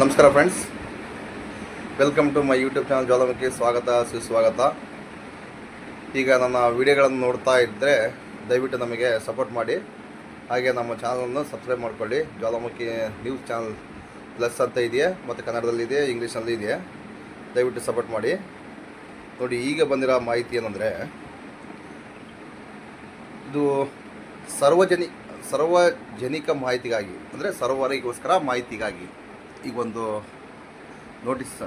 ನಮಸ್ಕಾರ friends welcome to my YouTube channel Jwalamukhi ಸ್ವಾಗತ, ಸುಸ್ವಾಗತ. ಈಗ ನನ್ನ ವಿಡಿಯೋಗಳನ್ನು ನೋಡ್ತಾ ಇದ್ದರೆ ದಯವಿಟ್ಟು ನಮಗೆ ಸಪೋರ್ಟ್ ಮಾಡಿ. ಹಾಗೆ ನಮ್ಮ ಚಾನಲನ್ನು ಸಬ್ಸ್ಕ್ರೈಬ್ ಮಾಡ್ಕೊಳ್ಳಿ. ಜ್ವಾಲಾಮುಖಿ ನ್ಯೂಸ್ ಚಾನಲ್ ಪ್ಲಸ್ ಅಂತ ಇದೆಯಾ, ಮತ್ತು ಕನ್ನಡದಲ್ಲಿದೆ ಇಂಗ್ಲೀಷಲ್ಲಿ ಇದೆಯೇ, ದಯವಿಟ್ಟು ಸಪೋರ್ಟ್ ಮಾಡಿ. ನೋಡಿ, ಈಗ ಬಂದಿರೋ ಮಾಹಿತಿ ಏನಂದರೆ, ಇದು ಸರ್ವಜನಿ, ಸಾರ್ವಜನಿಕ ಮಾಹಿತಿಗಾಗಿ, ಅಂದರೆ ಸರ್ವರಿಗೋಸ್ಕರ ಮಾಹಿತಿಗಾಗಿ. ಈಗ ಒಂದು ನೋಟಿಸ್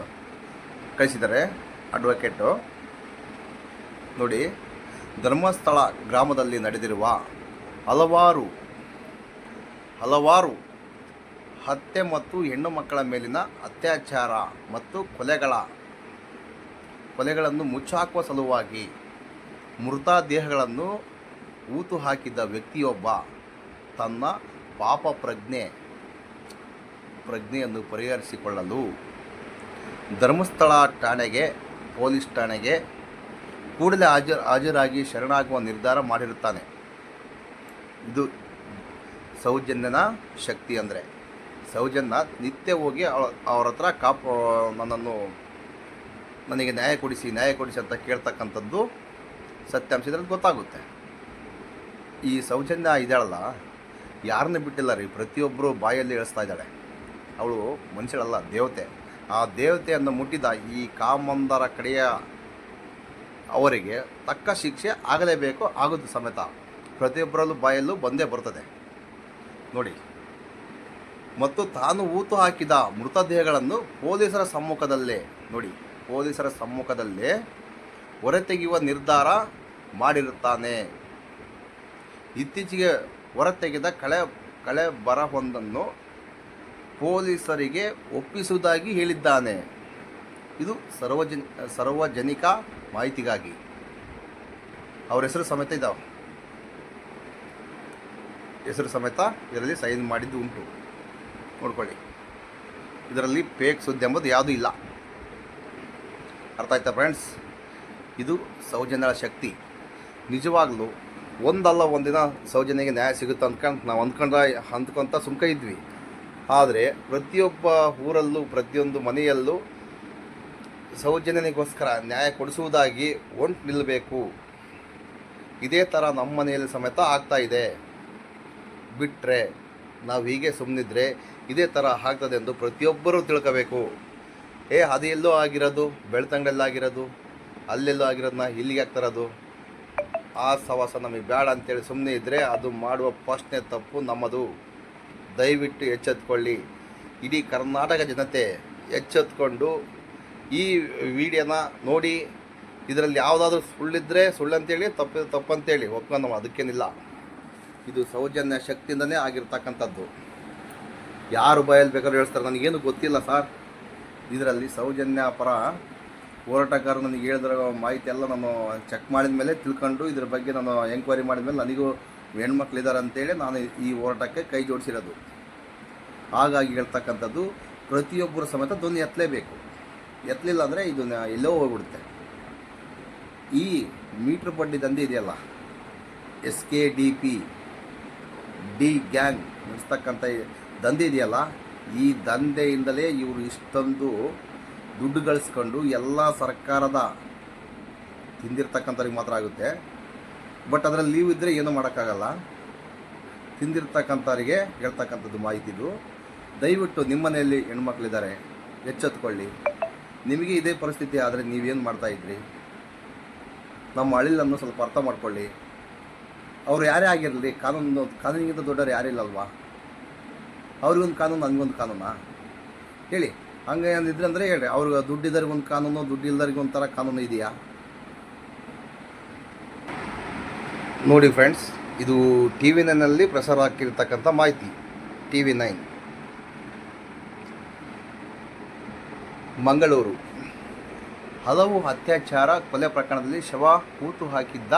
ಕಳಿಸಿದ್ದಾರೆ ಅಡ್ವೊಕೇಟು ನೋಡಿ, ಧರ್ಮಸ್ಥಳ ಗ್ರಾಮದಲ್ಲಿ ನಡೆದಿರುವ ಹಲವಾರು ಹಲವಾರು ಹತ್ಯೆ ಮತ್ತು ಹೆಣ್ಣು ಮಕ್ಕಳ ಮೇಲಿನ ಅತ್ಯಾಚಾರ ಮತ್ತು ಕೊಲೆಗಳ, ಕೊಲೆಗಳನ್ನು ಮುಚ್ಚಾಕುವ ಸಲುವಾಗಿ ಮೃತದೇಹಗಳನ್ನು ಊತು ಹಾಕಿದ್ದ ವ್ಯಕ್ತಿಯೊಬ್ಬ ತನ್ನ ಪಾಪ ಪ್ರಜ್ಞೆ ಪ್ರಜ್ಞೆಯನ್ನು ಪರಿಹರಿಸಿಕೊಳ್ಳಲು ಧರ್ಮಸ್ಥಳ ಠಾಣೆಗೆ, ಪೊಲೀಸ್ ಠಾಣೆಗೆ ಕೂಡಲೇ ಹಾಜರು ಹಾಜರಾಗಿ ಶರಣಾಗುವ ನಿರ್ಧಾರ ಮಾಡಿರುತ್ತಾನೆ. ಇದು ಸೌಜನ್ಯನ ಶಕ್ತಿ ಅಂದರೆ. ಸೌಜನ್ಯ ನಿತ್ಯ ಹೋಗಿ ಅವರ ಹತ್ರ ಕಾಪ, ನನ್ನನ್ನು ನನಗೆ ನ್ಯಾಯ ಕೊಡಿಸಿ ನ್ಯಾಯ ಕೊಡಿಸಿ ಅಂತ ಕೇಳ್ತಕ್ಕಂಥದ್ದು ಸತ್ಯಾಂಶ ಇದ್ರಲ್ಲಿ ಗೊತ್ತಾಗುತ್ತೆ. ಈ ಸೌಜನ್ಯ ಇದ್ದಾಳಲ್ಲ ಯಾರನ್ನ ಬಿಟ್ಟಿಲ್ಲ ರೀ? ಪ್ರತಿಯೊಬ್ಬರು ಬಾಯಲ್ಲಿ ಇಳಿಸ್ತಾ ಇದ್ದಾಳೆ. ಅವಳು ಮನುಷ್ಯಳಲ್ಲ, ದೇವತೆ. ಆ ದೇವತೆಯನ್ನು ಮುಟ್ಟಿದ ಈ ಕಾಮಂದರ ಕಡೆಯ ಅವರಿಗೆ ತಕ್ಕ ಶಿಕ್ಷೆ ಆಗಲೇಬೇಕು ಆಗುತ್ತೆ ಸಮೇತ. ಪ್ರತಿಯೊಬ್ಬರಲ್ಲೂ ಬಾಯಲ್ಲೂ ಬಂದೇ ಬರ್ತದೆ ನೋಡಿ, ಮತ್ತು ತಾನು ಊತು ಹಾಕಿದ ಮೃತದೇಹಗಳನ್ನು ಪೊಲೀಸರ ಸಮ್ಮುಖದಲ್ಲೇ, ನೋಡಿ, ಪೊಲೀಸರ ಸಮ್ಮುಖದಲ್ಲೇ ಹೊರತೆಗೆಯುವ ನಿರ್ಧಾರ ಮಾಡಿರುತ್ತಾನೆ. ಇತ್ತೀಚೆಗೆ ಹೊರತೆಗೆದ ಕಳೆ ಕಳೆ ಬರಹೊಂದನ್ನು ಪೊಲೀಸರಿಗೆ ಒಪ್ಪಿಸುವುದಾಗಿ ಹೇಳಿದ್ದಾನೆ. ಇದು ಸರ್ವಜನ್ ಸಾರ್ವಜನಿಕ ಮಾಹಿತಿಗಾಗಿ. ಅವ್ರ ಹೆಸರು ಸಮೇತ ಇದ್ದಾವೆ ಹೆಸರು ಸಮೇತ ಇದರಲ್ಲಿ ಸೈನ್ ಮಾಡಿದ್ದು ಉಂಟು. ನೋಡ್ಕೊಳ್ಳಿ. ಇದರಲ್ಲಿ ಫೇಕ್ ಸುದ್ದಿ ಎಂಬುದು ಯಾವುದೂ ಇಲ್ಲ. ಅರ್ಥ ಆಯ್ತಾ ಫ್ರೆಂಡ್ಸ್? ಇದು ಸೌಜನ್ಯಗಳ ಶಕ್ತಿ. ನಿಜವಾಗ್ಲೂ ಒಂದಲ್ಲ ಒಂದಿನ ಸೌಜನ್ಯಗೆ ನ್ಯಾಯ ಸಿಗುತ್ತೆ ಅಂದ್ಕೊಂಡು ನಾವು ಅಂದ್ಕೊಂಡ್ರೆ ಅಂದ್ಕೊಂತ ಸುಮ್ಕ ಇದ್ವಿ. ಆದರೆ ಪ್ರತಿಯೊಬ್ಬ ಊರಲ್ಲೂ, ಪ್ರತಿಯೊಂದು ಮನೆಯಲ್ಲೂ ಸೌಜನ್ಯನಿಗೋಸ್ಕರ ನ್ಯಾಯ ಕೊಡಿಸುವುದಾಗಿ ಒಂಟು ನಿಲ್ಲಬೇಕು ಇದೇ ಥರ ನಮ್ಮ ಮನೆಯಲ್ಲಿ ಸಮೇತ ಆಗ್ತಾ ಇದೆ. ಬಿಟ್ಟರೆ ನಾವು ಹೀಗೆ ಸುಮ್ಮನಿದ್ರೆ ಇದೇ ಥರ ಆಗ್ತದೆ ಎಂದು ಪ್ರತಿಯೊಬ್ಬರೂ ತಿಳ್ಕೋಬೇಕು. ಏ, ಅದು ಎಲ್ಲೋ ಆಗಿರೋದು ಬೆಳ್ತಂಗಡಲ್ಲಾಗಿರೋದು ಅಲ್ಲೆಲ್ಲೋ ಆಗಿರೋದನ್ನ ಇಲ್ಲಿಗೆ ಆಗ್ತಿರೋದು ಆ ಸವಾಸ ನಮಗೆ ಬೇಡ ಅಂತೇಳಿ ಸುಮ್ಮನೆ ಇದ್ದರೆ ಅದು ಮಾಡುವ ಫಸ್ಟ್ನೇ ತಪ್ಪು ನಮ್ಮದು. ದಯವಿಟ್ಟು ಎಚ್ಚೆತ್ಕೊಳ್ಳಿ. ಇಡೀ ಕರ್ನಾಟಕ ಜನತೆ ಎಚ್ಚೆತ್ಕೊಂಡು ಈ ವಿಡಿಯೋನ ನೋಡಿ, ಇದರಲ್ಲಿ ಯಾವುದಾದ್ರೂ ಸುಳ್ಳಿದ್ರೆ ಸುಳ್ಳಂತೇಳಿ ತಪ್ಪು ತಪ್ಪಂತೇಳಿ ಒಪ್ಕೊಂಡು ಅದಕ್ಕೇನಿಲ್ಲ. ಇದು ಸೌಜನ್ಯ ಶಕ್ತಿಯಿಂದನೇ ಆಗಿರ್ತಕ್ಕಂಥದ್ದು. ಯಾರು ಬಯಲು ಬೇಕಾದ್ರೂ ಹೇಳ್ತಾರೆ, ನನಗೇನು ಗೊತ್ತಿಲ್ಲ ಸರ್. ಇದರಲ್ಲಿ ಸೌಜನ್ಯ ಪರ ಹೋರಾಟಗಾರರು ನನಗೆ ಹೇಳಿದ್ರ, ಮಾಹಿತಿ ಎಲ್ಲ ನಾನು ಚೆಕ್ ಮಾಡಿದ ಮೇಲೆ ತಿಳ್ಕೊಂಡು, ಇದ್ರ ಬಗ್ಗೆ ನಾನು ಎಂಕ್ವೈರಿ ಮಾಡಿದ ಮೇಲೆ ನನಗೂ ಹೆಣ್ಮಕ್ಳಿದ್ದಾರೆ ಅಂತೇಳಿ ನಾನು ಈ ಹೋರಾಟಕ್ಕೆ ಕೈ ಜೋಡಿಸಿರೋದು. ಹಾಗಾಗಿ ಹೇಳ್ತಕ್ಕಂಥದ್ದು ಪ್ರತಿಯೊಬ್ಬರು ಸಮೇತ ಧ್ವನಿ ಎತ್ತಲೇಬೇಕು. ಎತ್ತಲಿಲ್ಲ ಅಂದರೆ ಇದು ಎಲ್ಲೋ ಹೋಗ್ಬಿಡುತ್ತೆ. ಈ ಮೀಟ್ರ್ ಬಡ್ಡಿ ದಂಧೆ ಇದೆಯಲ್ಲ S K D P D gang ನಡೆಸ್ತಕ್ಕಂಥ ದಂಧೆ ಇದೆಯಲ್ಲ, ಈ ದಂಧೆಯಿಂದಲೇ ಇವರು ಇಷ್ಟೊಂದು ದುಡ್ಡು ಗಳಿಸ್ಕೊಂಡು ಎಲ್ಲ ಸರ್ಕಾರದ ತಿಂದಿರ್ತಕ್ಕಂಥವ್ರಿಗೆ ಮಾತ್ರ ಆಗುತ್ತೆ. ಬಟ್ ಅದರಲ್ಲಿ ಲೀವ್ ಇದ್ದರೆ ಏನೂ ಮಾಡೋಕ್ಕಾಗಲ್ಲ. ತಿಂದಿರ್ತಕ್ಕಂಥವ್ರಿಗೆ ಹೇಳ್ತಕ್ಕಂಥದ್ದು ಮಾಹಿತಿದು ದಯವಿಟ್ಟು ನಿಮ್ಮನೆಯಲ್ಲಿ ಹೆಣ್ಮಕ್ಳಿದ್ದಾರೆ, ಎಚ್ಚೆತ್ಕೊಳ್ಳಿ. ನಿಮಗೆ ಇದೇ ಪರಿಸ್ಥಿತಿ ಆದರೆ ನೀವೇನು ಮಾಡ್ತಾ ಇದ್ರಿ? ನಮ್ಮ ಅಳಿಲನ್ನು ಸ್ವಲ್ಪ ಅರ್ಥ ಮಾಡ್ಕೊಳ್ಳಿ. ಅವ್ರು ಯಾರೇ ಆಗಿರಲಿ, ಕಾನೂನು, ಕಾನೂನಿಗಿಂತ ದೊಡ್ಡವ್ರು ಯಾರಿಲ್ಲಲ್ವಾ ಅವ್ರಿಗೊಂದು ಕಾನೂನು ನನಗೊಂದು ಕಾನೂನಾ? ಹೇಳಿ, ಹಂಗೆ ಏನಿದ್ರೆ ಅಂದರೆ ಹೇಳಿ ಅವ್ರಿಗೆ ದುಡ್ಡಿದ್ದವ್ರಿಗೆ ಒಂದು ಕಾನೂನು ದುಡ್ಡು ಇಲ್ದವ್ರಿಗೆ ಒಂಥರ ಕಾನೂನು ಇದೆಯಾ? ನೋಡಿ ಫ್ರೆಂಡ್ಸ್ ಇದು ಟಿ ವಿ ನೈನಲ್ಲಿ ಪ್ರಸಾರ ಹಾಕಿರ್ತಕ್ಕಂಥ ಮಾಹಿತಿ. ಟಿ ವಿ ನೈನ್. ಮಂಗಳೂರು. ಹಲವು ಅತ್ಯಾಚಾರ ಕೊಲೆ ಪ್ರಕರಣದಲ್ಲಿ ಶವ ಕೂತು ಹಾಕಿದ್ದ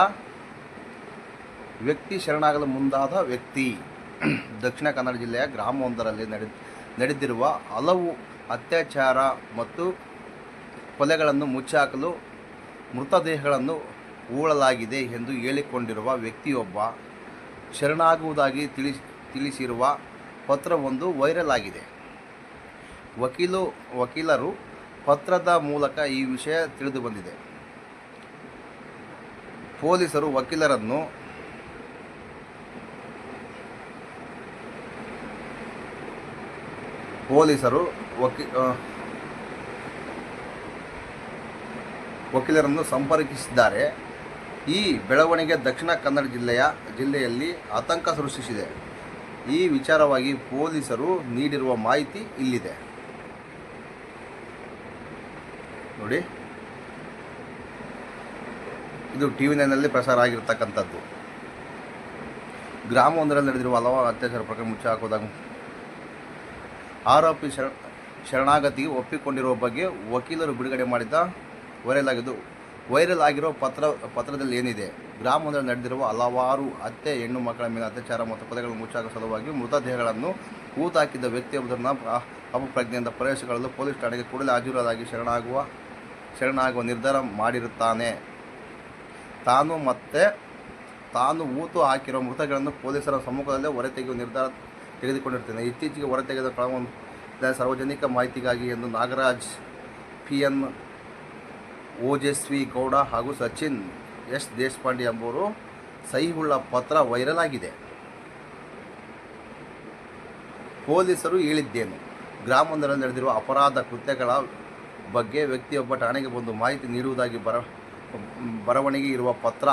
ವ್ಯಕ್ತಿ ಶರಣಾಗಲು ಮುಂದಾದ ವ್ಯಕ್ತಿ. ದಕ್ಷಿಣ ಕನ್ನಡ ಜಿಲ್ಲೆಯ ಗ್ರಾಮವೊಂದರಲ್ಲಿ ನಡೆ ನಡೆದಿರುವ ಹಲವು ಅತ್ಯಾಚಾರ ಮತ್ತು ಕೊಲೆಗಳನ್ನು ಮುಚ್ಚಾಕಲು ಮೃತದೇಹಗಳನ್ನು ಹೂಳಲಾಗಿದೆ ಎಂದು ಹೇಳಿಕೊಂಡಿರುವ ವ್ಯಕ್ತಿಯೊಬ್ಬ ಶರಣಾಗುವುದಾಗಿ ತಿಳಿ ತಿಳಿಸಿರುವ ಪತ್ರವೊಂದು ವೈರಲ್ ಆಗಿದೆ. ವಕೀಲು, ವಕೀಲರು ಪತ್ರದ ಮೂಲಕ ಈ ವಿಷಯ ತಿಳಿದು ಬಂದಿದೆ ಪೊಲೀಸರು ವಕೀಲರನ್ನು ಪೊಲೀಸರು ವಕೀ ವಕೀಲರನ್ನು ಸಂಪರ್ಕಿಸಿದ್ದಾರೆ. ಈ ಬೆಳವಣಿಗೆ ದಕ್ಷಿಣ ಕನ್ನಡ ಜಿಲ್ಲೆಯ ಜಿಲ್ಲೆಯಲ್ಲಿ ಆತಂಕ ಸೃಷ್ಟಿಸಿದೆ. ಈ ವಿಚಾರವಾಗಿ ಪೊಲೀಸರು ನೀಡಿರುವ ಮಾಹಿತಿ ಇಲ್ಲಿದೆ. ನೋಡಿ. ಇದು ಟಿ ವಿ ನೈನಲ್ಲಿ ಪ್ರಸಾರ ಆಗಿರ್ತಕ್ಕಂಥದ್ದು. ಗ್ರಾಮವೊಂದರಲ್ಲಿ ನಡೆದಿರುವ ಹಲವಾರು ಅತ್ಯಾಚಾರ ಪ್ರಕರಣ ಮುಚ್ಚಿ ಹಾಕೋದಾಗ ಆರೋಪಿ ಶರಣ ಶರಣಾಗತಿಗೆ ಒಪ್ಪಿಕೊಂಡಿರುವ ಬಗ್ಗೆ ವಕೀಲರು ಬಿಡುಗಡೆ ಮಾಡಿದ್ದ ವೈರಲ್ ಆಗಿದ್ದು ವೈರಲ್ ಆಗಿರೋ ಪತ್ರ ಪತ್ರದಲ್ಲಿ ಏನಿದೆ ಗ್ರಾಮದಲ್ಲಿ ನಡೆದಿರುವ ಹಲವಾರು ಅತ್ತೆ ಹೆಣ್ಣು ಮಕ್ಕಳ ಮೇಲೆ ಅತ್ಯಾಚಾರ ಮತ್ತು ಕೊಲೆಗಳನ್ನು ಮುಚ್ಚಾಕ ಸಲುವಾಗಿ ಮೃತದೇಹಗಳನ್ನು ಕೂತಾಕಿದ್ದ ವ್ಯಕ್ತಿಯೊಬ್ಬರನ್ನ ಅಪಪ್ರಜ್ಞೆಯಿಂದ ಪ್ರವೇಶಿಸಲು ಪೊಲೀಸ್ ಠಾಣೆಗೆ ಕೂಡಲೇ ಹಾಜರಾಗಿ ಶರಣಾಗುವ ಶರಣಾಗುವ ನಿರ್ಧಾರ ಮಾಡಿರುತ್ತಾನೆ. ತಾನು ಮತ್ತೆ, ತಾನು ಊತು ಹಾಕಿರೋ ಮೃತಗಳನ್ನು ಪೊಲೀಸರ ಸಮ್ಮುಖದಲ್ಲೇ ಹೊರತೆಗೆಯುವ ನಿರ್ಧಾರ ತೆಗೆದುಕೊಂಡಿರ್ತೇನೆ ಇತ್ತೀಚೆಗೆ ಹೊರತೆಗೆದ ಕಳವನ್ನು ಸಾರ್ವಜನಿಕ ಮಾಹಿತಿಗಾಗಿ ಎಂದು ನಾಗರಾಜ್ ಪಿ ಎನ್ ಓಜಸ್ವಿ ಗೌಡ ಹಾಗೂ ಸಚಿನ್ ಎಸ್ ದೇಶಪಾಂಡೆ ಎಂಬುವರು ಸಹಿಹುಳ್ಳ ಪತ್ರ ವೈರಲ್ ಆಗಿದೆ ಪೊಲೀಸರು ಹೇಳಿದ್ದೇನು, ಗ್ರಾಮವೊಂದರಲ್ಲಿ ನಡೆದಿರುವ ಅಪರಾಧ ಕೃತ್ಯಗಳ ಬಗ್ಗೆ ವ್ಯಕ್ತಿಯೊಬ್ಬ ಠಾಣೆಗೆ ಬಂದು ಮಾಹಿತಿ ನೀಡುವುದಾಗಿ ಬರ, ಬರವಣಿಗೆ ಇರುವ ಪತ್ರ,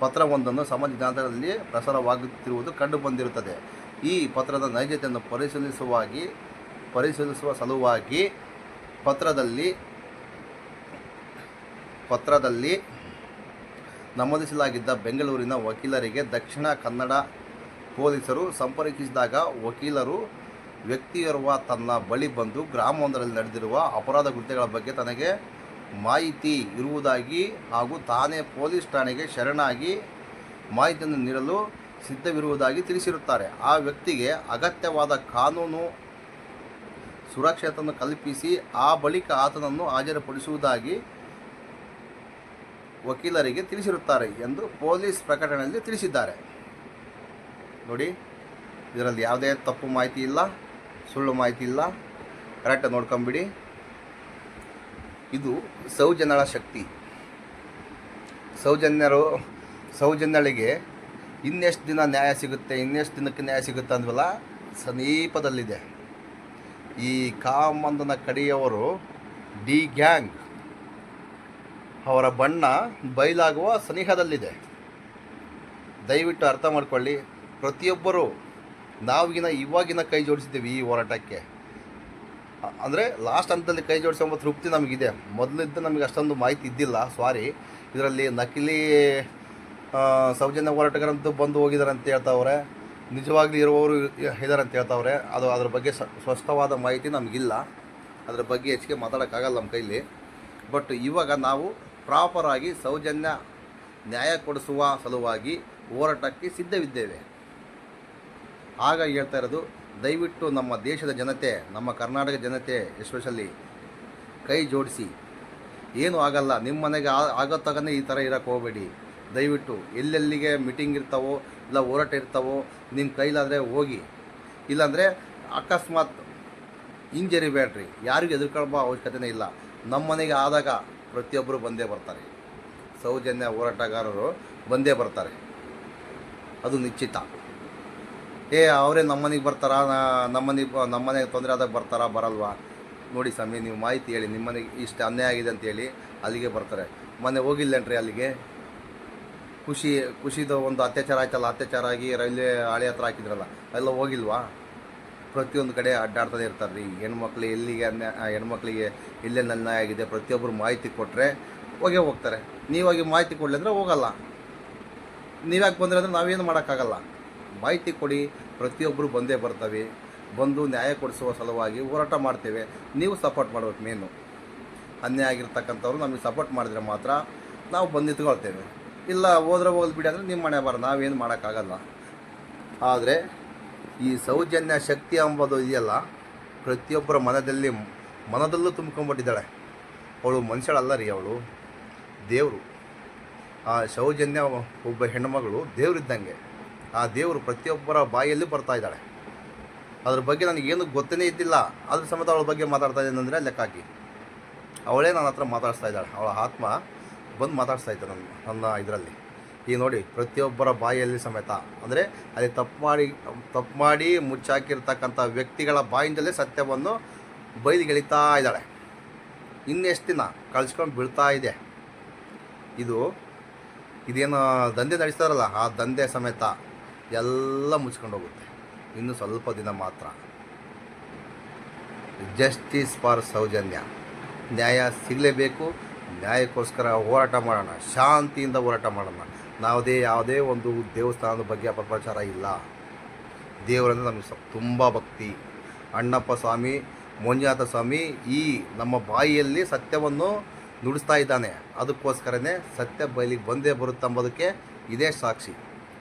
ಪತ್ರವೊಂದನ್ನು ಸಮಾಜ ಜಾಲತಾಣದಲ್ಲಿ ಪ್ರಸಾರವಾಗುತ್ತಿರುವುದು ಕಂಡುಬಂದಿರುತ್ತದೆ. ಈ ಪತ್ರದ ನೈಜತೆಯನ್ನು ಪರಿಶೀಲಿಸುವಾಗಿ, ಪರಿಶೀಲಿಸುವ ಸಲುವಾಗಿ ಪತ್ರದಲ್ಲಿ ಪತ್ರದಲ್ಲಿ ನಮೂದಿಸಲಾಗಿದ್ದ ಬೆಂಗಳೂರಿನ ವಕೀಲರಿಗೆ ದಕ್ಷಿಣ ಕನ್ನಡ ಪೊಲೀಸರು ಸಂಪರ್ಕಿಸಿದಾಗ ವಕೀಲರು ವ್ಯಕ್ತಿಯೋರ್ವ ತನ್ನ ಬಳಿ ಬಂದು ಗ್ರಾಮವೊಂದರಲ್ಲಿ ನಡೆದಿರುವ ಅಪರಾಧ ಕೃತ್ಯಗಳ ಬಗ್ಗೆ ತನಗೆ ಮಾಹಿತಿ ಇರುವುದಾಗಿ ಹಾಗೂ ತಾನೇ ಪೊಲೀಸ್ ಠಾಣೆಗೆ ಶರಣಾಗಿ ಮಾಹಿತಿಯನ್ನು ನೀಡಲು ಸಿದ್ಧವಿರುವುದಾಗಿ ತಿಳಿಸಿರುತ್ತಾರೆ. ಆ ವ್ಯಕ್ತಿಗೆ ಅಗತ್ಯವಾದ ಕಾನೂನು ಸುರಕ್ಷತೆಯನ್ನು ಕಲ್ಪಿಸಿ ಆ ಬಳಿಕ ಆತನನ್ನು ಹಾಜರುಪಡಿಸುವುದಾಗಿ ವಕೀಲರಿಗೆ ತಿಳಿಸಿರುತ್ತಾರೆ ಎಂದು ಪೊಲೀಸ್ ಪ್ರಕಟಣೆಯಲ್ಲಿ ತಿಳಿಸಿದ್ದಾರೆ. ನೋಡಿ, ಇದರಲ್ಲಿ ಯಾವುದೇ ತಪ್ಪು ಮಾಹಿತಿ ಇಲ್ಲ, ಸುಳ್ಳು ಮಾಹಿತಿ ಇಲ್ಲ. ಕರೆಕ್ಟಾಗಿ ನೋಡ್ಕೊಂಬಿಡಿ. ಇದು ಸೌಜನ್ಯಳ ಶಕ್ತಿ. ಸೌಜನ್ಯರು, ಸೌಜನ್ಯಳಿಗೆ ಇನ್ನೆಷ್ಟು ದಿನ ನ್ಯಾಯ ಸಿಗುತ್ತೆ, ಇನ್ನೆಷ್ಟು ದಿನಕ್ಕೆ ನ್ಯಾಯ ಸಿಗುತ್ತೆ ಅಂದ್ವಲ್ಲ, ಸಮೀಪದಲ್ಲಿದೆ. ಈ ಕಾಮಂದನ ಕಡೆಯವರು ಡಿ ಗ್ಯಾಂಗ್. ಅವರ ಬಣ್ಣ ಬಯಲಾಗುವ ಸನಿಹದಲ್ಲಿದೆ. ದಯವಿಟ್ಟು ಅರ್ಥ ಮಾಡಿಕೊಳ್ಳಿ, ಪ್ರತಿಯೊಬ್ಬರು ನಾವಿನ ಇವಾಗಿನ ಕೈ ಜೋಡಿಸಿದ್ದೀವಿ ಈ ಹೋರಾಟಕ್ಕೆ. ಅಂದರೆ ಲಾಸ್ಟ್ ಹಂತದಲ್ಲಿ ಕೈ ಜೋಡಿಸುವ ತೃಪ್ತಿ ನಮಗಿದೆ. ಮೊದಲಿದ್ದ ನಮಗೆ ಅಷ್ಟೊಂದು ಮಾಹಿತಿ ಇದ್ದಿಲ್ಲ ಸಾರಿ ಇದರಲ್ಲಿ ನಕಲಿ ಸೌಜನ್ಯ ಹೋರಾಟಗಾರಂತೂ ಬಂದು ಹೋಗಿದ್ದಾರೆ ಅಂತ ಹೇಳ್ತಾವ್ರೆ. ನಿಜವಾಗ್ಲೂ ಇರುವವರು ಇದ್ದಾರೆ ಅಂತ ಹೇಳ್ತಾವ್ರೆ. ಅದು ಅದ್ರ ಬಗ್ಗೆ ಸ್ಪಷ್ಟವಾದ ಮಾಹಿತಿ ನಮಗಿಲ್ಲ. ಅದ್ರ ಬಗ್ಗೆ ಹೆಚ್ಚಿಗೆ ಮಾತಾಡೋಕ್ಕಾಗಲ್ಲ ನಮ್ಮ ಕೈಲಿ. ಬಟ್ ಇವಾಗ ನಾವು ಪ್ರಾಪರಾಗಿ ಸೌಜನ್ಯ ನ್ಯಾಯ ಕೊಡಿಸುವ ಸಲುವಾಗಿ ಹೋರಾಟಕ್ಕೆ ಸಿದ್ಧವಿದ್ದೇವೆ. ಆಗ ಹೇಳ್ತಾ ಇರೋದು, ದಯವಿಟ್ಟು ನಮ್ಮ ದೇಶದ ಜನತೆ, ನಮ್ಮ ಕರ್ನಾಟಕ ಜನತೆ ಎಸ್ಪೆಷಲಿ ಕೈ ಜೋಡಿಸಿ. ಏನೂ ಆಗಲ್ಲ, ನಿಮ್ಮ ಮನೆಗೆ ಆಗೋ ತಗನೇ ಈ ಥರ ಇರೋಕ್ಕೆ ಹೋಗಬೇಡಿ. ದಯವಿಟ್ಟು ಎಲ್ಲೆಲ್ಲಿಗೆ ಮೀಟಿಂಗ್ ಇರ್ತಾವೋ, ಇಲ್ಲ ಹೋರಾಟ ಇರ್ತಾವೋ, ನಿಮ್ಮ ಕೈಲಾದರೆ ಹೋಗಿ. ಇಲ್ಲಾಂದರೆ ಅಕಸ್ಮಾತ್ ಇಂಜರಿ ಬೇಡ್ರಿ. ಯಾರಿಗೂ ಎದುರ್ಕೊಳ್ಳೋ ಅವಶ್ಯಕತೆನೇ ಇಲ್ಲ. ನಮ್ಮ ಮನೆಗೆ ಆದಾಗ ಪ್ರತಿಯೊಬ್ಬರು ಬಂದೇ ಬರ್ತಾರೆ. ಸೌಜನ್ಯ ಹೋರಾಟಗಾರರು ಬಂದೇ ಬರ್ತಾರೆ. ಅದು ನಿಶ್ಚಿತ. ಏ, ಅವರೇ ನಮ್ಮನೆಗೆ ಬರ್ತಾರಾ? ನಮ್ಮನೆಗೆ ನಮ್ಮನೆಗೆ ತೊಂದರೆ ಆದಾಗ ಬರ್ತಾರಾ? ಬರಲ್ವಾ? ನೋಡಿ ಸ್ವಾಮಿ, ನೀವು ಮಾಹಿತಿ ಹೇಳಿ. ನಿಮ್ಮನೆಗೆ ಇಷ್ಟು ಅನ್ಯಾಯ ಆಗಿದೆ ಅಂತೇಳಿ ಅಲ್ಲಿಗೆ ಬರ್ತಾರೆ. ಮೊನ್ನೆ ಹೋಗಿಲ್ಲೇನ್ರಿ ಅಲ್ಲಿಗೆ? ಖುಷಿ, ಖುಷಿದು ಒಂದು ಅತ್ಯಾಚಾರ ಆಯ್ತಲ್ಲ, ಅತ್ಯಾಚಾರ ಆಗಿ ರೈಲ್ವೆ ಹಳೆ ಹತ್ರ ಹಾಕಿದ್ರಲ್ಲ, ಎಲ್ಲ ಹೋಗಿಲ್ವಾ? ಪ್ರತಿಯೊಂದು ಕಡೆ ಅಡ್ಡಾಡ್ತಾನೆ ಇರ್ತಾರೆ ರೀ ಹೆಣ್ಮಕ್ಳು ಎಲ್ಲಿಗೆ ಅನ್ಯಾಯ ಹೆಣ್ಮಕ್ಳಿಗೆ ಎಲ್ಲೆಲ್ಲಿ ಅನ್ಯಾಯ ಆಗಿದೆ ಪ್ರತಿಯೊಬ್ಬರು ಮಾಹಿತಿ ಕೊಟ್ಟರೆ ಹೋಗೇ ಹೋಗ್ತಾರೆ. ನೀವಾಗಿ ಮಾಹಿತಿ ಕೊಡಲಿ ಅಂದರೆ ಹೋಗಲ್ಲ. ನೀವ್ಯಾಕೆ ಬಂದ್ರೆ ಅಂದರೆ ನಾವೇನು ಮಾಡೋಕ್ಕಾಗಲ್ಲ. ಮಾಹಿತಿ ಕೊಡಿ ಪ್ರತಿಯೊಬ್ಬರು ಬಂದೇ ಬರ್ತವೆ. ಬಂದು ನ್ಯಾಯ ಕೊಡಿಸುವ ಸಲುವಾಗಿ ಹೋರಾಟ ಮಾಡ್ತೇವೆ. ನೀವು ಸಪೋರ್ಟ್ ಮಾಡಬೇಕು ಮೇನು. ಅನ್ಯಾಯ ಆಗಿರ್ತಕ್ಕಂಥವ್ರು ನಮಗೆ ಸಪೋರ್ಟ್ ಮಾಡಿದ್ರೆ ಮಾತ್ರ ನಾವು ಬಂದು ಇಲ್ಲ ಹೋದ್ರೆ ಹೋಗೋದು ಬಿಡಿ ಅಂದರೆ ನಿಮ್ಮ ಮನೆ ಬರ. ನಾವೇನು ಮಾಡೋಕ್ಕಾಗಲ್ಲ. ಆದರೆ ಈ ಸೌಜನ್ಯ ಶಕ್ತಿ ಎಂಬುದು ಇದೆಯಲ್ಲ, ಪ್ರತಿಯೊಬ್ಬರ ಮನದಲ್ಲಿ ಮನದಲ್ಲೂ ತುಂಬ್ಕೊಂಡ್ಬಿಟ್ಟಿದ್ದಾಳೆ. ಅವಳು ಮನುಷ್ಯಳಲ್ಲ ರೀ ಅವಳು, ದೇವರು. ಆ ಸೌಜನ್ಯ ಒಬ್ಬ ಹೆಣ್ಣುಮಗಳು ದೇವರಿದ್ದಂಗೆ. ಆ ದೇವರು ಪ್ರತಿಯೊಬ್ಬರ ಬಾಯಲ್ಲಿ ಬರ್ತಾ ಇದ್ದಾಳೆ. ಅದ್ರ ಬಗ್ಗೆ ನನಗೇನು ಗೊತ್ತೇ ಇದ್ದಿಲ್ಲ. ಅದ್ರ ಸಮೇತ ಅವಳ ಬಗ್ಗೆ ಮಾತಾಡ್ತಾ ಇದ್ದೀನಿ ಅಂದರೆ ಲೆಕ್ಕ ಹಾಕಿ ಅವಳೇ ನನ್ನ ಹತ್ರ ಮಾತಾಡಿಸ್ತಾ ಇದ್ದಾಳೆ. ಅವಳ ಆತ್ಮ ಬಂದು ಮಾತಾಡಿಸ್ತಾ ಇದ್ದ ನನ್ನ ನನ್ನ ಇದರಲ್ಲಿ. ಈಗ ನೋಡಿ, ಪ್ರತಿಯೊಬ್ಬರ ಬಾಯಿಯಲ್ಲಿ ಸಮೇತ. ಅಂದರೆ, ಅಲ್ಲಿ ತಪ್ಪು ಮಾಡಿ ತಪ್ಪು ಮಾಡಿ ಮುಚ್ಚಾಕಿರ್ತಕ್ಕಂಥ ವ್ಯಕ್ತಿಗಳ ಬಾಯಿಂದಲೇ ಸತ್ಯವನ್ನು ಬಯಲಿಗೆಳಿತಾ ಇದ್ದಾಳೆ. ಇನ್ನೆಷ್ಟು ದಿನ ಕಳ್ಸ್ಕೊಂಡು ಬೀಳ್ತಾ ಇದೆ? ಇದು, ಇದೇನು ದಂಧೆ ನಡೆಸ್ತಾರಲ್ಲ, ಆ ದಂಧೆ ಸಮೇತ ಎಲ್ಲ ಮುಚ್ಕೊಂಡು ಹೋಗುತ್ತೆ. ಇನ್ನು ಸ್ವಲ್ಪ ದಿನ ಮಾತ್ರ. Justice for Soujanya. ನ್ಯಾಯ ಸಿಗಲೇಬೇಕು. ನ್ಯಾಯಕ್ಕೋಸ್ಕರ ಹೋರಾಟ ಮಾಡೋಣ. ಶಾಂತಿಯಿಂದ ಹೋರಾಟ ಮಾಡೋಣ. ನಾವುದೇ ಯಾವುದೇ ಒಂದು ದೇವಸ್ಥಾನದ ಬಗ್ಗೆ ಅಪಪ್ರಚಾರ ಇಲ್ಲ. ದೇವರಂದ್ರೆ ನಮಗೆ ತುಂಬ ಭಕ್ತಿ. ಅಣ್ಣಪ್ಪ ಸ್ವಾಮಿ ಮಂಜುನಾಥ ಸ್ವಾಮಿ ಈ ನಮ್ಮ ಬಾಯಿಯಲ್ಲಿ ಸತ್ಯವನ್ನು ನುಡಿಸ್ತಾ ಇದ್ದಾನೆ. ಅದಕ್ಕೋಸ್ಕರನೇ ಸತ್ಯ ಬಯಲಿಗೆ ಬಂದೇ ಬರುತ್ತೆ ಅಂಬೋದಕ್ಕೆ ಇದೇ ಸಾಕ್ಷಿ.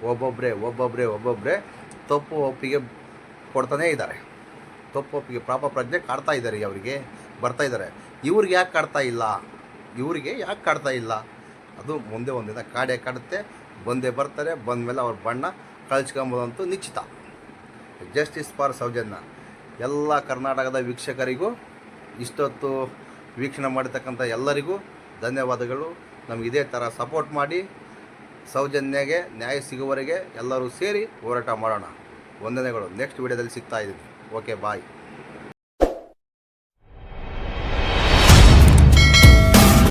ಒಬ್ಬೊಬ್ಬರೇ ಒಬ್ಬೊಬ್ಬರೇ ಒಬ್ಬೊಬ್ಬರೇ ತಪ್ಪು ಒಪ್ಪಿಗೆ ಕೊಡ್ತಾನೇ ಇದ್ದಾರೆ. ತಪ್ಪು ಒಪ್ಪಿಗೆ, ಪಾಪ ಪ್ರಜ್ಞೆ ಕಾಡ್ತಾ ಇದ್ದಾರೆ ಅವರಿಗೆ, ಬರ್ತಾ ಇದ್ದಾರೆ. ಇವ್ರಿಗೆ ಯಾಕೆ ಕಾಡ್ತಾ ಇಲ್ಲ? ಇವರಿಗೆ ಯಾಕೆ ಕಾಡ್ತಾ ಇಲ್ಲ? ಅದು ಮುಂದೆ ಒಂದಿನ ಕಾಡೇ ಕಾಡುತ್ತೆ, ಬಂದೇ ಬರ್ತಾರೆ, ಬಂದಮೇಲೆ ಅವ್ರ ಬಣ್ಣ ಕಳ್ಸ್ಕೊಂಬೋದಂತೂ ನಿಶ್ಚಿತ. Justice for Soujanya. ಎಲ್ಲ ಕರ್ನಾಟಕದ ವೀಕ್ಷಕರಿಗೂ, ಇಷ್ಟೊತ್ತು ವೀಕ್ಷಣೆ ಮಾಡಿರ್ತಕ್ಕಂಥ ಎಲ್ಲರಿಗೂ ಧನ್ಯವಾದಗಳು. ನಮ್ಗೆ ಇದೇ ಥರ ಸಪೋರ್ಟ್ ಮಾಡಿ, ಸೌಜನ್ಯಗೆ, ನ್ಯಾಯ ಸಿಗುವವರೆಗೆ ಎಲ್ಲರೂ ಸೇರಿ ಹೋರಾಟ ಮಾಡೋಣ. ವಂದನೆಗಳು. ನೆಕ್ಸ್ಟ್ ವಿಡಿಯೋದಲ್ಲಿ ಸಿಗ್ತಾ ಇದ್ದೀನಿ. Okay bye